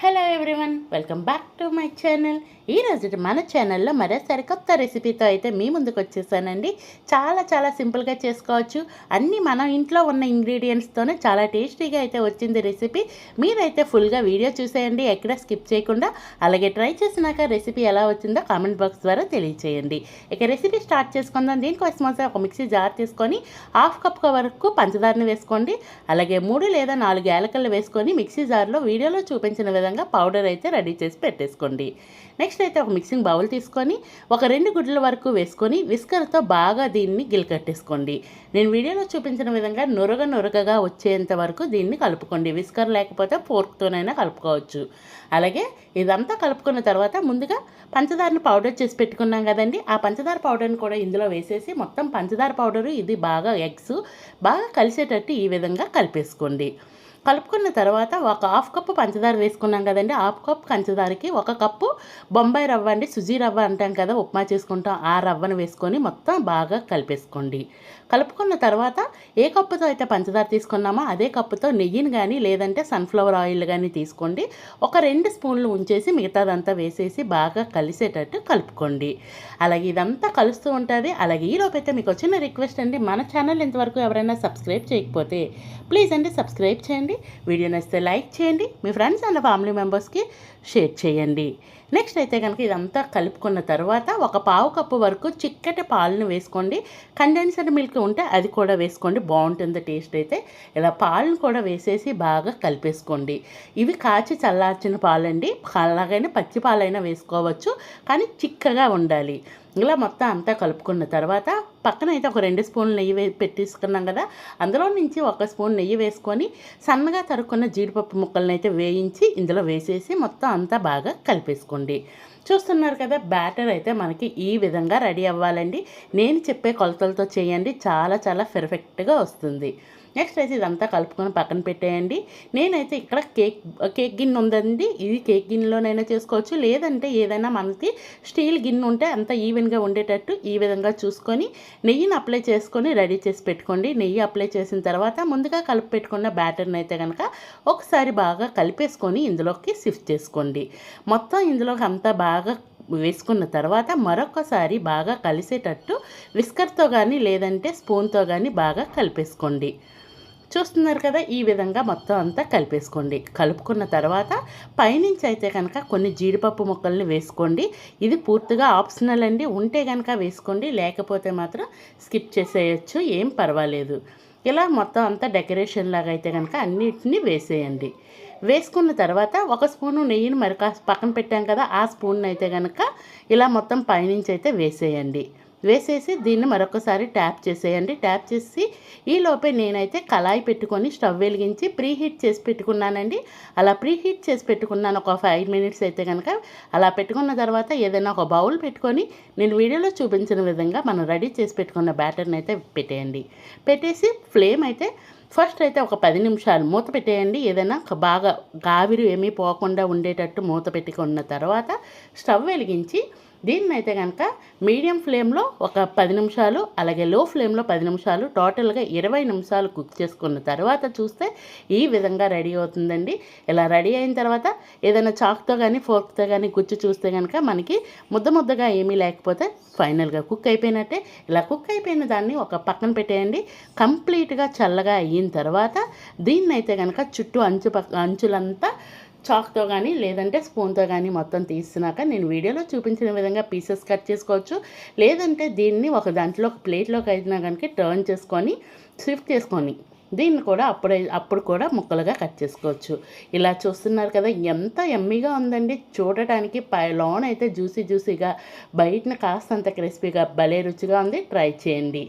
Hello everyone welcome back to my channel ఈ రోజు మన ఛానల్లో మరోసారి కొత్త రెసిపీతో అయితే మీ ముందుకు వచ్చేసానండి. చాలా చాలా సింపుల్గా చేసుకోవచ్చు. అన్నీ మన ఇంట్లో ఉన్న ఇంగ్రీడియంట్స్తోనే చాలా టేస్టీగా అయితే వచ్చింది రెసిపీ మీరైతే ఫుల్గా వీడియో చూసేయండి ఎక్కడ స్కిప్ చేయకుండా. అలాగే ట్రై చేసినాక రెసిపీ ఎలా వచ్చిందో కామెంట్ బాక్స్ ద్వారా తెలియచేయండి. ఇక రెసిపీ స్టార్ట్ చేసుకుందాం. దీనికోసం ఒక మిక్సీ జార్ తీసుకొని హాఫ్ కప్ వరకు పంచదారని వేసుకోండి. అలాగే మూడు లేదా నాలుగు యాలకలు వేసుకొని మిక్సీ జార్లో వీడియోలో చూపించిన విధంగా పౌడర్ అయితే రెడీ చేసి పెట్టేసుకోండి. నెక్స్ట్ అయితే ఒక మిక్సింగ్ బౌల్ తీసుకొని ఒక రెండు గుడ్ల వరకు వేసుకొని విస్కర్తో బాగా దీన్ని గిలకట్టేసుకోండి. నేను వీడియోలో చూపించిన విధంగా నురగ నురగగా వచ్చేంత వరకు దీన్ని కలుపుకోండి. విస్కర్ లేకపోతే ఫోర్క్తోనైనా కలుపుకోవచ్చు. అలాగే ఇదంతా కలుపుకున్న తర్వాత ముందుగా పంచదారని పౌడర్ చేసి పెట్టుకున్నాం కదండి. ఆ పంచదార పౌడర్ని కూడా ఇందులో వేసేసి మొత్తం పంచదార పౌడరు ఇది బాగా ఎగ్స్ బాగా కలిసేటట్టు ఈ విధంగా కలిపేసుకోండి. కలుపుకున్న తర్వాత ఒక హాఫ్ కప్పు పంచదార వేసుకున్నాం కదండి. హాఫ్ కప్ పంచదారకి ఒక కప్పు బొంబాయి రవ్వ అండి. సుజీ రవ్వ అంటాం కదా ఉప్మా చేసుకుంటాం. ఆ రవ్వను వేసుకొని మొత్తం బాగా కలిపేసుకోండి. కలుపుకున్న తర్వాత ఏ కప్పుతో అయితే పంచదార తీసుకున్నామో అదే కప్పుతో నెయ్యిని కానీ లేదంటే సన్ఫ్లవర్ ఆయిల్ కానీ తీసుకోండి. ఒక రెండు స్పూన్లు ఉంచేసి మిగతాదంతా వేసేసి బాగా కలిసేటట్టు కలుపుకోండి. అలాగే ఇదంతా కలుస్తూ ఉంటుంది. అలాగే ఈలోపు అయితే మీకు వచ్చిన రిక్వెస్ట్ అండి. మన ఛానల్ ఇంతవరకు ఎవరైనా సబ్స్క్రైబ్ చేయకపోతే ప్లీజ్ అండి సబ్స్క్రైబ్ చేయండి. వీడియో నచ్చితే లైక్ చేయండి. మీ ఫ్రెండ్స్ అండ్ ఫ్యామిలీ మెంబర్స్కి షేర్ చేయండి. నెక్స్ట్ అయితే కనుక ఇదంతా కలుపుకున్న తర్వాత ఒక పావు కప్పు వరకు చిక్కటి పాలను వేసుకోండి. కండెన్సర్డ్ మిల్క్ ఉంటే అది కూడా వేసుకోండి. బాగుంటుంది టేస్ట్ అయితే. ఇలా పాలను కూడా వేసేసి బాగా కలిపేసుకోండి. ఇవి కాచి చల్లార్చిన పాలండి. అలాగైనా పచ్చి పాలైనా వేసుకోవచ్చు. కానీ చిక్కగా ఉండాలి. ఇలా మొత్తం అంతా కలుపుకున్న తర్వాత పక్కన అయితే ఒక రెండు స్పూన్లు నెయ్యి పెట్టేసుకున్నాం కదా. అందులో నుంచి ఒక స్పూన్ నెయ్యి వేసుకొని సన్నగా తరుక్కున్న జీడిపప్పు ముక్కలను అయితే వేయించి ఇందులో వేసేసి మొత్తం అంతా బాగా కలిపేసుకోండి. చూస్తున్నారు కదా బ్యాటర్ అయితే మనకి ఈ విధంగా రెడీ అవ్వాలండి. నేను చెప్పే కొలతలతో చేయండి. చాలా చాలా పెర్ఫెక్ట్గా వస్తుంది. నెక్స్ట్ అయితే ఇదంతా కలుపుకొని పక్కన పెట్టేయండి. నేనైతే ఇక్కడ కేక్ కేక్ గిన్నె ఉందండి. ఇది కేక్ గిన్నెలోనైనా చేసుకోవచ్చు. లేదంటే ఏదైనా మనకి స్టీల్ గిన్నె ఉంటే అంత ఈవెన్గా ఉండేటట్టు ఈ విధంగా చూసుకొని నెయ్యిని అప్లై చేసుకొని రెడీ చేసి పెట్టుకోండి. నెయ్యి అప్లై చేసిన తర్వాత ముందుగా కలిపి పెట్టుకున్న బ్యాటర్ని అయితే కనుక ఒకసారి బాగా కలిపేసుకొని ఇందులోకి షిఫ్ట్ చేసుకోండి. మొత్తం ఇందులోకి అంతా బాగా వేసుకున్న తర్వాత మరొకసారి బాగా కలిసేటట్టు విస్కర్తో కానీ లేదంటే స్పూన్తో కానీ బాగా కలిపేసుకోండి. చూస్తున్నారు కదా ఈ విధంగా మొత్తం అంతా కలిపేసుకోండి. కలుపుకున్న తర్వాత పైనుంచి అయితే కనుక కొన్ని జీడిపప్పు ముక్కల్ని వేసుకోండి. ఇది పూర్తిగా ఆప్షనల్ అండి. ఉంటే కనుక వేసుకోండి. లేకపోతే మాత్రం స్కిప్ చేసేయచ్చు. ఏం పర్వాలేదు. ఇలా మొత్తం అంతా డెకరేషన్ లాగా అయితే కనుక అన్నిటినీ వేసేయండి. వేసుకున్న తర్వాత ఒక స్పూను నెయ్యిని మరి పక్కన పెట్టాం కదా ఆ స్పూన్ అయితే కనుక ఇలా మొత్తం పైనుంచి అయితే వేసేయండి. వేసేసి దీన్ని మరొకసారి ట్యాప్ చేసేయండి. ట్యాప్ చేసి ఈ లోపే నేనైతే కళాయి పెట్టుకొని స్టవ్ వెలిగించి ప్రీ హీట్ చేసి పెట్టుకున్నానండి. అలా ప్రీ హీట్ చేసి పెట్టుకున్నాను ఒక ఫైవ్ మినిట్స్ అయితే కనుక అలా పెట్టుకున్న తర్వాత ఏదైనా ఒక బౌల్ పెట్టుకొని నేను వీడియోలో చూపించిన విధంగా మనం రెడీ చేసి పెట్టుకున్న బ్యాటర్ని అయితే పెట్టేయండి. పెట్టేసి ఫ్లేమ్ అయితే ఫస్ట్ అయితే ఒక పది నిమిషాలు మూత పెట్టేయండి. ఏదైనా బాగా గావిరు ఏమీ పోకుండా ఉండేటట్టు మూత పెట్టుకున్న తర్వాత స్టవ్ వెలిగించి దీన్ని అయితే కనుక మీడియం ఫ్లేమ్లో ఒక పది నిమిషాలు అలాగే లో ఫ్లేమ్లో పది నిమిషాలు టోటల్గా ఇరవై నిమిషాలు కుక్ చేసుకున్న తర్వాత చూస్తే ఈ విధంగా రెడీ అవుతుందండి. ఇలా రెడీ అయిన తర్వాత ఏదైనా చాక్తో కానీ ఫోర్క్తో కానీ గుచ్చి చూస్తే కనుక మనకి ముద్ద ముద్దగా ఏమీ లేకపోతే ఫైనల్గా కుక్ అయిపోయినట్టే. ఇలా కుక్ అయిపోయిన దాన్ని ఒక పక్కన పెట్టేయండి. కంప్లీట్గా చల్లగా అయిన తర్వాత దీన్ని అయితే కనుక చుట్టూ అంచు పక్క అంచులంతా చాక్తో కానీ లేదంటే స్పూన్తో కానీ మొత్తం తీసినాక నేను వీడియోలో చూపించిన విధంగా పీసెస్ కట్ చేసుకోవచ్చు. లేదంటే దీన్ని ఒక దాంట్లో ఒక ప్లేట్లోకి అయినా కనుక టర్న్ చేసుకొని షిఫ్ట్ చేసుకొని దీన్ని కూడా అప్పుడే అప్పుడు కూడా ముక్కలుగా కట్ చేసుకోవచ్చు. ఇలా చూస్తున్నారు కదా ఎంత ఎమ్మీగా ఉందండి. చూడటానికి పై లోన్ అయితే జ్యూసీ జ్యూసీగా బయటన కాస్తంత క్రిస్పీగా భలే రుచిగా ఉంది. ట్రై చేయండి.